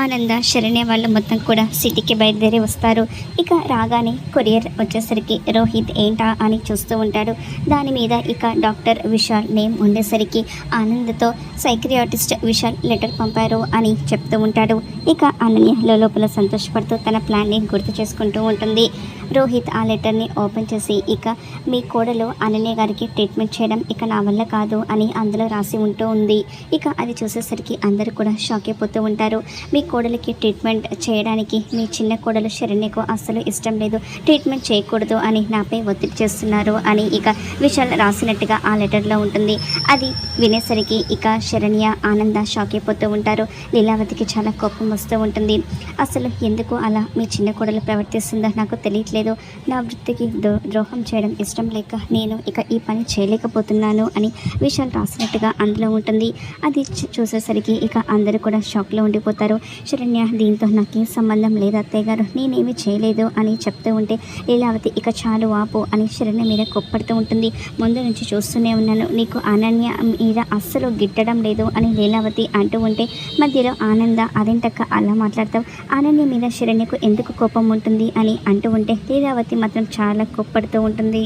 ఆనంద శరణ్య వాళ్ళు మొత్తం కూడా సిటీకి బయలుదేరి వస్తారు. ఇక రాగానే కొరియర్ వచ్చేసరికి రోహిత్ ఏంటా అని చూస్తూ ఉంటాడు. దాని మీద ఇక డాక్టర్ విశాల్ నేమ్ ఉండేసరికి ఆనందతో సైక్రియాటిస్ట్ విశాల్ లెటర్ పంపారు అని చెప్తూ ఉంటాడు. ఇక అనన్య లోపల సంతోషపడుతూ తన ప్లాన్ని గుర్తు చేసుకుంటూ ఉంటుంది. రోహిత్ ఆ లెటర్ని ఓపెన్ చేసి ఇక మీ కోడలు అనన్య గారికి ట్రీట్మెంట్ చేయడం ఇక నా వల్ల కాదు అని అందులో రాసి ఉంటూ ఉంది. ఇక అది చూసేసరికి అందరూ కూడా షాక్ అయిపోతూ ఉంటారు. మీ కోడలికి ట్రీట్మెంట్ చేయడానికి మీ చిన్న కోడలు శరణ్యకు అస్సలు ఇష్టం లేదు. ట్రీట్మెంట్ చేయకూడదు అని నాపై ఒత్తిడి చేస్తున్నారు అని ఇక విశాల్ రాసినట్టుగా ఆ లెటర్లో ఉంటుంది. అది వినేసరికి ఇక శరణ్య ఆనంద షాక్ అయిపోతూ ఉంటారు. లీలావతికి చాలా కోపం వస్తూ ఉంటుంది. అసలు ఎందుకు అలా మీ చిన్న కోడలు ప్రవర్తిస్తుందో నాకు తెలియట్లేదు. నా వృత్తికి ద్రో ద్రోహం చేయడం ఇష్టం లేక నేను ఇక ఈ పని చేయలేకపోతున్నాను అని విశాల్ రాసినట్టుగా అందులో ఉంటుంది. అది చూసేసరికి ఇక అందరూ కూడా షాక్లో ఉండిపోతారు. శరణ్య దీంతో నాకేం సంబంధం లేదు అత్తయ్య గారు. నేనేమి చేయలేదు అని చెప్తూ ఉంటే లీలావతి ఇక చాలు ఆపు అని శరణ్య మీద కొప్పడుతూ ఉంటుంది. ముందు నుంచి చూస్తూనే ఉన్నాను. నీకు అనన్య మీద అస్సలు గిట్టడం లేదు అని లీలావతి అంటూ ఉంటే మధ్యలో ఆనంద అదేంటక్క అలా మాట్లాడతావు. అనన్య మీద శరణ్యకు ఎందుకు కోపం ఉంటుంది? అని అంటూ ఉంటే లీలావతి మాత్రం చాలా కోప్పడుతూ ఉంటుంది.